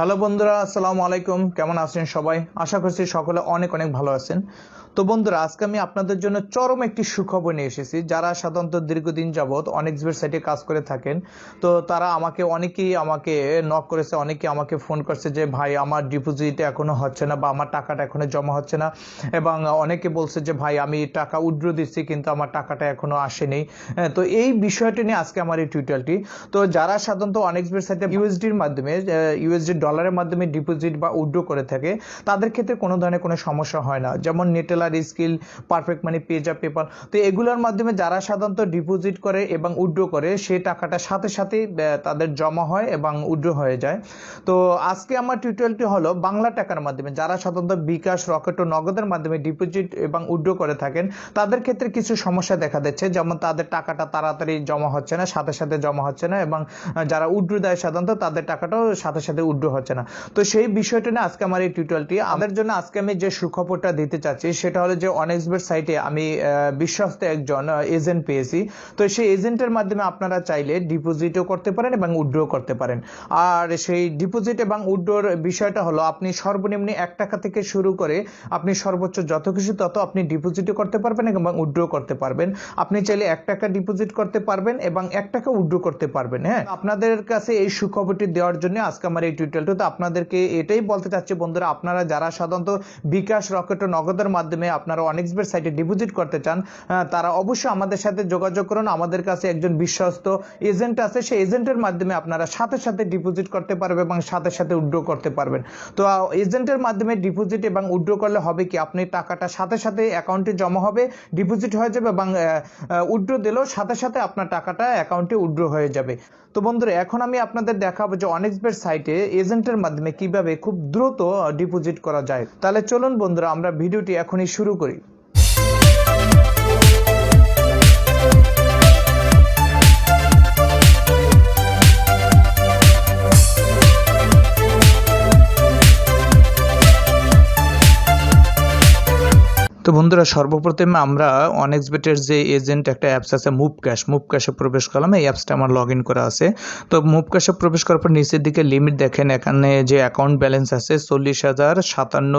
Hello বন্ধুরা আসসালামু আলাইকুম। কেমন আছেন সবাই? আশা করছি সকলে অনেক অনেক ভালো আছেন। তো বন্ধুরা আজকে আমি আপনাদের জন্য চরম একটি সুখবর নিয়ে এসেছি। যারা সাধারণত দীর্ঘদিন যাবৎ অনেক সাইটে কাজ করে থাকেন তো তারা আমাকে অনেকেই আমাকে নক করেছে অনেকে আমাকে ফোন করছে যে ভাই আমার ডিপোজিট এখনও হচ্ছে না বা আমার টাকাটা এখনও জমা হচ্ছে না। এবং অনেকে বলছে যে ভাই আমি টাকা উইথড্র দিচ্ছি কিন্তু আমার টাকাটা এখনও আসেনি। হ্যাঁ, তো এই বিষয়টি নিয়ে আজকে আমার এই টিউটোরিয়ালটি তো যারা সাধারণত অনেক সাইটে ইউএসডির মাধ্যমে ইউএসডি ডলারের মাধ্যমে ডিপোজিট বা উইথড্র করে থাকে তাদের ক্ষেত্রে কোনো ধরনের কোনো সমস্যা হয় না। যেমন Neteller Skrill perfect money Payza paper তো এগুলোর মাধ্যমে যারা সাধারণত ডিপোজিট করে এবং উইথড্র করে, সেই টাকাটা সাথে সাথে তাদের জমা হয় এবং উইথড্র হয়ে যায়। তো আজকে আমার টিউটোরিয়ালটি হলো বাংলা টাকার মাধ্যমে যারা সাধারণত বিকাশ, রকেট ও নগদের মাধ্যমে ডিপোজিট এবং উইথড্র করে থাকেন, তাদের ক্ষেত্রে কিছু সমস্যা দেখা দিচ্ছে। যেমন তাদের টাকাটা তাড়াতাড়ি জমা হচ্ছে না, সাথে সাথে জমা হচ্ছে না এবং যারা উইথড্র দেয় সাধারণত তাদের টাকাটাও সাথে সাথে উইথড্র হচ্ছে না। তো সেই বিষয়টা নিয়ে আজকে আমার এই টিউটোরিয়ালটি আমাদের জন্য আজকে আমি যে সুখবরটা দিতে চাচ্ছি সেটা হলো যে অনেক্সবের সাইটে আমি বিশ্বস্ত একজন এজেন্ট পেয়েছি। তো সেই এজেন্টের মাধ্যমে আপনারা চাইলে ডিপোজিটও করতে পারেন এবং উইথড্র করতে পারেন। আর সেই ডিপোজিট এবং উইথড্রর বিষয়টা হলো, আপনি সর্বনিম্ন এক টাকা থেকে শুরু করে আপনি সর্বোচ্চ যত কিছু তত আপনি ডিপোজিটও করতে পারবেন এবং উইথড্র করতে পারবেন। আপনি চাইলে এক টাকা ডিপোজিট করতে পারবেন এবং এক টাকা উইথড্র করতে পারবেন হ্যাঁ? আপনাদের কাছে এই সুখবরটি দেওয়ার জন্য আজকে আমার এই টিউটোরিয়ালটা তো আপনাদেরকে এটাই বলতে চাচ্ছি বন্ধুরা, আপনারা যারা সাধারণত বিকাশ রকেট ও নগদের মাধ্যমে আপনারা অনেক্সবের সাইটে ডিপোজিট করতে চান তারা অবশ্যই আমাদের সাথে যোগাযোগ করুন। আমাদের কাছে একজন বিশ্বস্ত এজেন্ট আছে, সেই এজেন্টের মাধ্যমে আপনারা সাথে সাথে ডিপোজিট করতে পারবেন এবং সাথে সাথে উইথড্র করতে পারবেন। তো এজেন্টের মাধ্যমে ডিপোজিট এবং উইথড্র করলে হবে কি? আপনি টাকাটা সাথে সাথে অ্যাকাউন্টে জমা হবে ডিপোজিট হয়ে যাবে এবং উইথড্র দিলেও সাথে সাথে আপনার টাকাটা অ্যাকাউন্টে উইথড্র হয়ে যাবে। তো বন্ধুরা, এখন আমি আপনাদের দেখাবো যে অনেক্সবের সাইটে এজেন্টের মাধ্যমে কীভাবে খুব দ্রুত ডিপোজিট করা যায়। তাহলে চলুন বন্ধুরা, আমরা ভিডিওটি এখনই শুরু করি। তো বন্ধুরা, সর্বপ্রথমে আমরা অনেক্সবেটের যে এজেন্ট একটা অ্যাপস আছে মুভ ক্যাশ মুভ ক্যাশে প্রবেশ করলাম। এই অ্যাপসটা আমার লগ ইন করা আছে। তো মুভ ক্যাশে প্রবেশ করার পর নিচের দিকে লিমিট দেখেন, এখানে যে অ্যাকাউন্ট ব্যালেন্স আছে, চল্লিশ হাজার সাতান্ন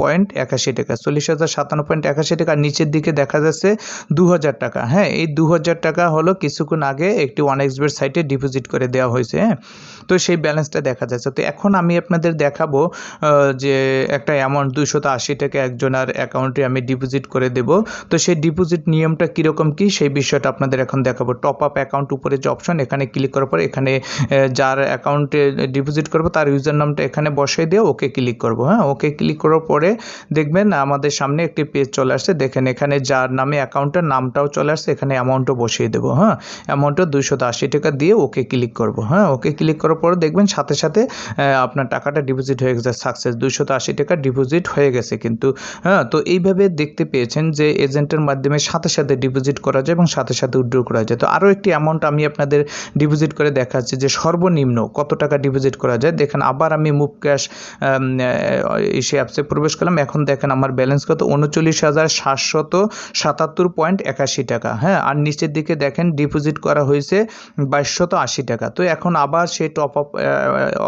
পয়েন্ট একাশি টাকা, চল্লিশ হাজার সাতান্ন পয়েন্ট একাশি টাকা নিচের দিকে দেখা যাচ্ছে দু হাজার টাকা। হ্যাঁ এই দু হাজার টাকা হলো কিছুক্ষণ আগে একটি ওয়ানএক্সবেট সাইটে ডিপোজিট করে দেওয়া হয়েছে হ্যাঁ। তো সেই ব্যালেন্সটা দেখা যাচ্ছে। তো এখন আমি আপনাদের দেখাবো যে একটা অ্যামাউন্ট দুইশত আশি টাকা একজনের অ্যাকাউন্টে আমি ডিপোজিট করে দেব। তো সেই ডিপোজিট নিয়মটা কীরকম কি, সেই বিষয়টা আপনাদের এখন দেখাবো। টপ আপ অ্যাকাউন্ট উপরে যে অপশন এখানে ক্লিক করার পর এখানে যার অ্যাকাউন্টে ডিপোজিট করব, তার ইউজার নামটা এখানে বসাই দিয়ে ওকে ক্লিক করব। হ্যাঁ ওকে ক্লিক করার পরে দেখবেন আমাদের সামনে একটি পেজ চলে আসছে। দেখেন এখানে যার নামে অ্যাকাউন্টের নামটাও চলে আসছে, এখানে অ্যামাউন্টও বসিয়ে দেবো। হ্যাঁ অ্যামাউন্টটা দুইশত আশি টাকা দিয়ে ওকে ক্লিক করব। হ্যাঁ ওকে ক্লিক করার পরে দেখবেন সাথে সাথে আপনার টাকাটা ডিপোজিট হয়ে গেছে সাকসেস দুইশত আশি টাকা ডিপোজিট হয়ে গেছে কিন্তু। হ্যাঁ তো এইভাবে দেখতে পেয়েছেন যে এজেন্টের মাধ্যমে সাথে সাথে ডিপোজিট করা যায় এবং সাথে সাথে উইথড্র করা যায়। তো আরও একটি অ্যামাউন্ট আমি আপনাদের ডিপোজিট করে দেখাচ্ছি যে সর্বনিম্ন কত টাকা ডিপোজিট করা যায়। দেখেন, আবার আমি মুভ ক্যাশ এসে অ্যাপসে প্রবেশ করলাম। এখন দেখেন আমার ব্যালেন্স কত? উনচল্লিশ হাজার সাতশত সাতাত্তর পয়েন্ট একাশি টাকা। হ্যাঁ আর নিচের দিকে দেখেন ডিপোজিট করা হয়েছে বাইশশত আশি টাকা। তো এখন আবার সেই টপ আপ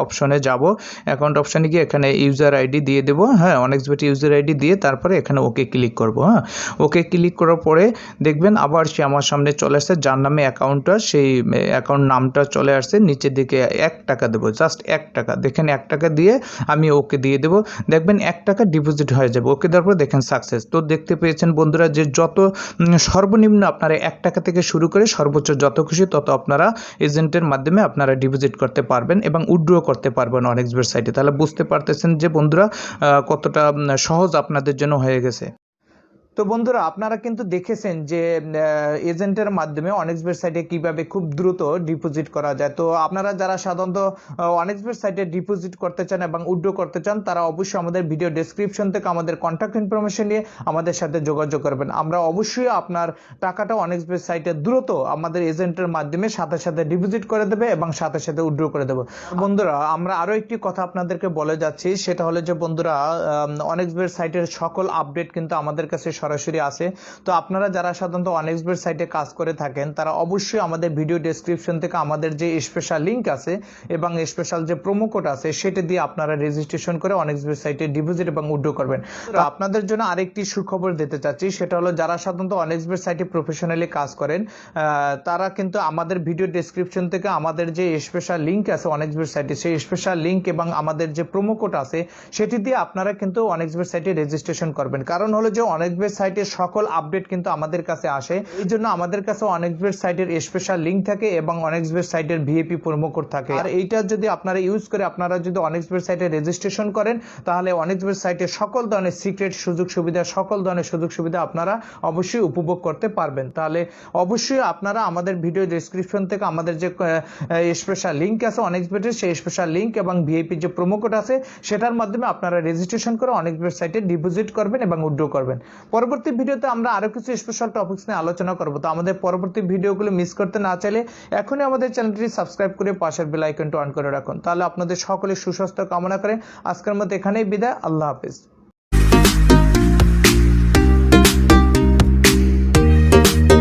অপশনে যাব। অ্যাকাউন্ট অপশনে গিয়ে এখানে ইউজার আইডি দিয়ে দেবো। হ্যাঁ অনেক্সবেট ইউজার আইডি দিয়ে তারপরে এখানে ওকে ক্লিক করব হ্যাঁ? ওকে ক্লিক করার পরে দেখবেন আবার সে আমার সামনে চলে আসছে, যার নামে অ্যাকাউন্টটা সেই অ্যাকাউন্ট নামটা চলে আসছে, নিচের দিকে এক টাকা দেবো জাস্ট এক টাকা। দেখেন এক টাকা দিয়ে আমি ওকে দিয়ে দেবো, দেখবেন এক টাকা ডিপোজিট হয়ে যাবে, ওকে দেওয়ার পর দেখেন সাকসেস তো দেখতে পেয়েছেন বন্ধুরা যে যত সর্বনিম্ন আপনারা এক টাকা থেকে শুরু করে সর্বোচ্চ যত খুশি তত আপনারা এজেন্টের মাধ্যমে আপনারা ডিপোজিট করতে পারবেন এবং উইথড্র করতে পারবেন অনেক ওয়েবসাইটে তাহলে বুঝতে পারতেছেন যে বন্ধুরা কতটা সহজ আপনাদের জন্য হয়ে গেছে। trece তো বন্ধুরা, আপনারা কিন্তু দেখেছেন যে এজেন্টের মাধ্যমে অনেক্সবের সাইটে কীভাবে খুব দ্রুত ডিপোজিট করা যায়। তো আপনারা যারা সাধারণত অনেক্সবের সাইটে ডিপোজিট করতে চান এবং উইথড্র করতে চান, তারা অবশ্যই আমাদের ভিডিও ডেসক্রিপশন থেকে আমাদের কন্ট্যাক্ট ইনফরমেশন নিয়ে আমাদের সাথে যোগাযোগ করবেন। আমরা অবশ্যই আপনার টাকাটা অনেক্সবের সাইটে দ্রুত আমাদের এজেন্টের মাধ্যমে সাথে সাথে ডিপোজিট করে দেবে এবং সাথে সাথে উইথড্র করে দেবো। বন্ধুরা, আমরা আরও একটি কথা আপনাদেরকে বলে যাচ্ছি, সেটা হলো যে বন্ধুরা অনেক্সবের সাইটের সকল আপডেট কিন্তু আমাদের কাছে সরাসরি আসে। তো আপনারা যারা সাধারণত অনেক্সবেট সাইটে কাজ করে থাকেন, তারা অবশ্যই আমাদের ভিডিও ডেসক্রিপশন থেকে আমাদের যে স্পেশাল লিঙ্ক আছে এবং স্পেশাল যে প্রোমো কোড আছে, সেটা দিয়ে আপনারা রেজিস্ট্রেশন করে অনেক্সবেট সাইটে ডিপোজিট এবং উইথড্র করবেন। তো আপনাদের জন্য আরেকটি সুখবর দিতে চাচ্ছি, সেটা হলো যারা সাধারণত অনেক্সবেট সাইটে প্রফেশনালি কাজ করেন তারা কিন্তু আমাদের ভিডিও ডেসক্রিপশন থেকে আমাদের যে স্পেশাল লিঙ্ক আছে অনেক্সবেট সাইটে সেই স্পেশাল লিঙ্ক এবং আমাদের যে প্রোমো কোড আছে, সেটি দিয়ে আপনারা কিন্তু অনেক্সবেট সাইটে রেজিস্ট্রেশন করবেন। কারণ হলো যে অনেক্সবেট সাইটের সকল আপডেট কিন্তু আমাদের কাছে আসে। এই জন্য আমাদের কাছে অনেক্সবেট সাইটের স্পেশাল লিঙ্ক থাকে এবং অনেক্সবেট সাইটের ভিএপি প্রোমো কোড থাকে। আর এইটা যদি আপনারা ইউজ করে আপনারা যদি অনেক্সবেট সাইটে রেজিস্ট্রেশন করেন, তাহলে অনেক্সবেট সাইটের সকল ধরনের সিক্রেট সুযোগ সুবিধা, সকল ধরনের সুযোগ সুবিধা আপনারা অবশ্যই উপভোগ করতে পারবেন। তাহলে অবশ্যই আপনারা আমাদের ভিডিও ডেসক্রিপশন থেকে আমাদের যে স্পেশাল লিঙ্ক আছে অনেক্সবেটের সেই স্পেশাল লিঙ্ক এবং ভিআইপি যে প্রোমো কোড আছে, সেটার মাধ্যমে আপনারা রেজিস্ট্রেশন করে অনেক্সবেট সাইটে ডিপোজিট করবেন এবং উইথড্র করবেন। পরবর্তী ভিডিওতে আমরা আরও কিছু স্পেশাল টপিকস নিয়ে আলোচনা করব। তো আমাদের পরবর্তী ভিডিওগুলো মিস করতে না চাইলে এখনই আমাদের চ্যানেলটি সাবস্ক্রাইব করে পাশের বেল আইকনটি অন করে রাখুন। তাহলে আপনাদের সকলে সুস্বাস্থ্য কামনা করে আজকের মতো এখানেই বিদায়। আল্লাহ হাফিজ।